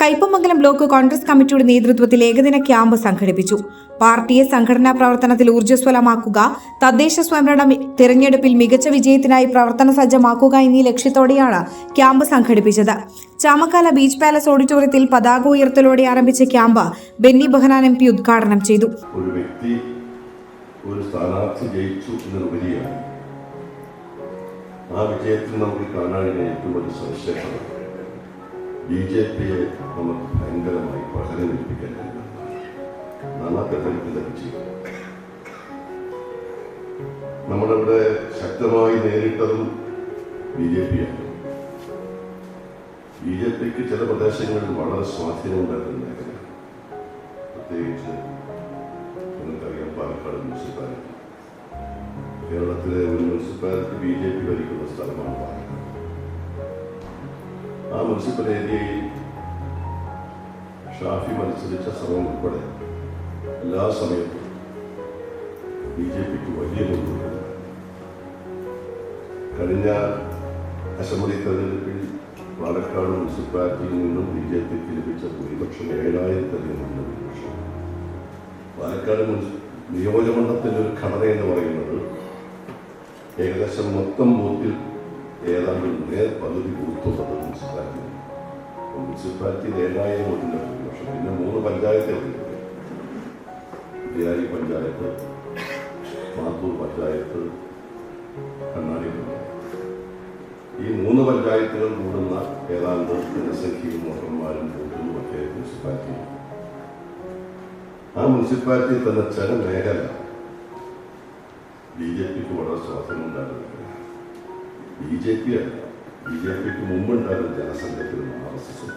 Kaipamangalam block Congress കമ്മിറ്റിയുടെ നേതൃത്വത്തിൽ ഏകദിന ക്യാമ്പ് സംഘടിപ്പിച്ചു. പാർട്ടിയെ സംഘടനാ പ്രവർത്തനത്തിൽ ഊർജസ്വലമാക്കുക തദ്ദേശ സ്വയംഭരണ തെരഞ്ഞെടുപ്പിൽ മികച്ച വിജയത്തിനായി പ്രവർത്തന സജ്ജമാക്കുക എന്നീ ലക്ഷ്യത്തോടെയാണ് ക്യാമ്പ് സംഘടിപ്പിച്ചത്. ചാമക്കാല ബീച്ച് പാലസ് ഓഡിറ്റോറിയത്തിൽ പതാക ഉയർത്തലോടെ ആരംഭിച്ച camp Benny Behanan M P ഉദ്ഘാടനം ചെയ്തു. ഒരു വ്യക്തി ഒരു സ്ഥാനാർത്ഥി ജയിച്ചു എന്നതിലുപരിയാണ് ആ വിജയത്തിൽ നമുക്ക് കാണാനുള്ള ഏറ്റവും വലിയ സവിശേഷത. ബി ജെ പിയെ നമുക്ക് ഭയങ്കരമായി പ്രഹരമേൽപ്പിക്കാൻ നാനാഘട്ടത്തിൽ ലഭിച്ചു നമ്മളിവിടെ ശക്തമായി നേരിട്ടതും ബി ജെ പിയാണ്. ബി ജെ പിക്ക് ചില പ്രദേശങ്ങളിൽ വളരെ സ്വാധീനമുണ്ടായിരുന്ന മേഖല. പ്രത്യേകിച്ച് നിങ്ങൾക്കറിയാം പാലക്കാട് മുനിസിപ്പാലിറ്റി. കേരളത്തിലെ ഒരു മുനിസിപ്പാലിറ്റി ബി ജെ പി ഭരിക്കുന്ന സ്ഥലമാണ് പാലക്കാട്. മുനിസിപ്പൽ ഏരിയയിൽ ഷാഫി മത്സരിച്ച ശ്രമം ഉൾപ്പെടെ എല്ലാ സമയത്തും ബി ജെ പിക്ക് വലിയ മുൻതൂക്കം കഴിഞ്ഞ അസംബ്ലി തെരഞ്ഞെടുപ്പിൽ പാലക്കാട് മുനിസിപ്പാലിറ്റിയിൽ നിന്നും ബി ജെ പിക്ക് ലഭിച്ച ഭൂരിപക്ഷം ഏഴായിരത്തധികം ഭൂരിപക്ഷം. പാലക്കാട് നിയോജകമണ്ഡലത്തിന്റെ ഒരു ഘടന എന്ന് പറയുന്നത് ഏകദേശം മൊത്തം ബൂത്തിൽ ഏതാണ്ട് നേർ പകുതി ബൂത്തുള്ളത് മുനിസിപ്പാലിറ്റി മുനിസിപ്പാലിറ്റിയിൽ ഏഴായിരം വോട്ടിന്റെ ഭൂരിപക്ഷം പിന്നെ മൂന്ന് പഞ്ചായത്തുകളുണ്ട് വിദ്യാരി പഞ്ചായത്ത് മാത്തൂർ പഞ്ചായത്ത് കണ്ണാടി ഈ മൂന്ന് പഞ്ചായത്തുകൾ കൂടുന്ന ഏതാണ്ട് ജനസംഖ്യയും വോട്ടർമാരും കൂടുന്നു ഒക്കെ മുനിസിപ്പാലിറ്റി. ആ മുനിസിപ്പാലിറ്റി തന്നെ ചില മേഖല ബി ജെ പിക്ക് വളരെ സ്വാധീനം ഉണ്ടായിരുന്നില്ല ബി ജെ പി അല്ല. ബി ജെ പിക്ക് മുമ്പുണ്ടായിരുന്ന ജനസംഘത്തിലും ആർ എസ് എസും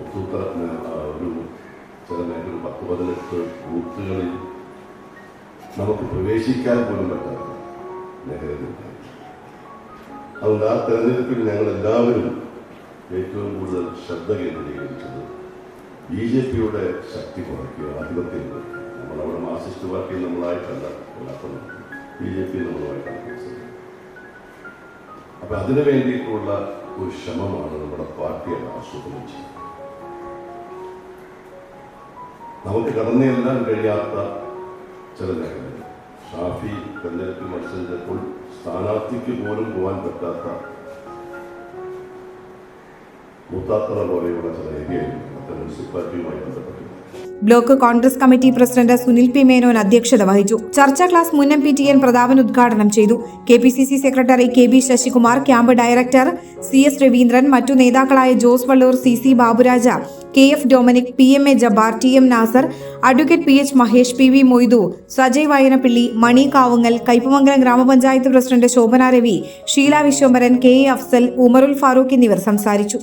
ഒത്തുത്തര ഒരു ചില മേഖല പത്ത് പതിനെട്ട് ബൂത്തുകളിൽ നമുക്ക് പ്രവേശിക്കാൻ പോലും പറ്റാത്ത മേഖലകളുണ്ടായി അതുകൊണ്ട് ആ തെരഞ്ഞെടുപ്പിൽ ഞങ്ങൾ എല്ലാവരും ഏറ്റവും കൂടുതൽ ശ്രദ്ധ കേന്ദ്രീകരിച്ചത് ബി ജെ പിയുടെ ശക്തി കുറയ്ക്കുക ആധിപത്യം നമ്മളവിടെ മാർസിസ്റ്റ് പാർട്ടി നമ്മളായിട്ടല്ല ബി ജെ പി നമ്മളുമായിട്ടാണ് മത്സരിക്കുന്നത് അപ്പൊ അതിനു വേണ്ടിയിട്ടുള്ള ഒരു ശ്രമമാണ് നമ്മുടെ പാർട്ടി അത് ആസൂത്രണം ചെയ്യുന്നത്. നമുക്ക് കടന്നു ചെല്ലാൻ കഴിയാത്ത ചില മേഖലകൾ. ഷാഫി തെരഞ്ഞെടുപ്പ് മത്സരിച്ചപ്പോൾ സ്ഥാനാർത്ഥിക്ക് പോലും പോകാൻ പറ്റാത്ത മുത്താത്തറ പോലെയുള്ള ചില ഏരിയയിൽ മുനിസിപ്പാലിറ്റിയുമായി ബന്ധപ്പെട്ടിട്ടുണ്ട്. Block Congress committee president Sunil P Menon അധ്യക്ഷത വഹിച്ചു. ചർച്ചാ ക്ലാസ് മുൻ M P T N Prathapan ഉദ്ഘാടനം ചെയ്തു. K P C C secretary K B Sasikumar camp director C S Raveendran മറ്റു നേതാക്കളായ Jose Vallur C C Baburaja K F Dominic P M A Jabbar T M Nasar advocate P H Mahesh P V Moithu Sajay Vayanappilly Mani Kavungal Kaipamangalam ഗ്രാമപഞ്ചായത്ത് president Shobhana Ravi Sheela Viswambaran K A Afsal Umarul Farooq എന്നിവർ സംസാരിച്ചു.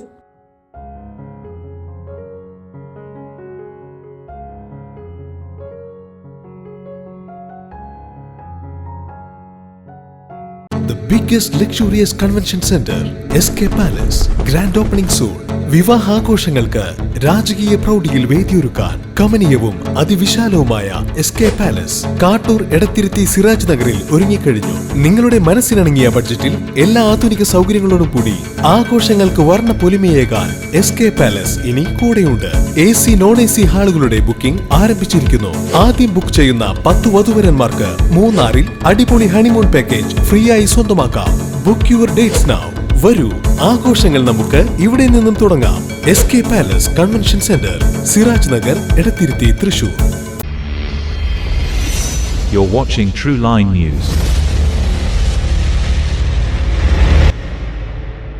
The biggest luxurious convention center, SK Palace, grand opening soon. വിവാഹാഘോഷങ്ങൾക്ക് രാജകീയ പ്രൗഢിയിൽ വേദിയൊരുക്കാൻ കമനീയവും അതിവിശാലവുമായ S K palace Kattoor Edathiruthi Siraj നഗറിൽ ഒരുങ്ങിക്കഴിഞ്ഞു. നിങ്ങളുടെ മനസ്സിനിണങ്ങിയ ബഡ്ജറ്റിൽ എല്ലാ ആധുനിക സൗകര്യങ്ങളോടും കൂടി ആഘോഷങ്ങൾക്ക് വർണ പൊലിമയേകാൻ എസ് കെ പാലസ് ഇനി കൂടെയുണ്ട്. A C non A C ഹാളുകളുടെ booking ആരംഭിച്ചിരിക്കുന്നു. ആദ്യം ബുക്ക് ചെയ്യുന്ന പത്ത് വധുവരന്മാർക്ക് മൂന്നാറിൽ അടിപൊളി ഹണിമൂൺ പാക്കേജ് ഫ്രീ ആയി സ്വന്തമാക്കാം. ബുക്ക് യുവർ ഡേറ്റ്സ് നൗ വരൂ. ആഘോഷങ്ങൾ നമുക്ക് ഇവിടെ നിന്നും തുടങ്ങാം. S K palace convention centre Siraj Nagar Edathiruthi Thrissur You're watching True Line News.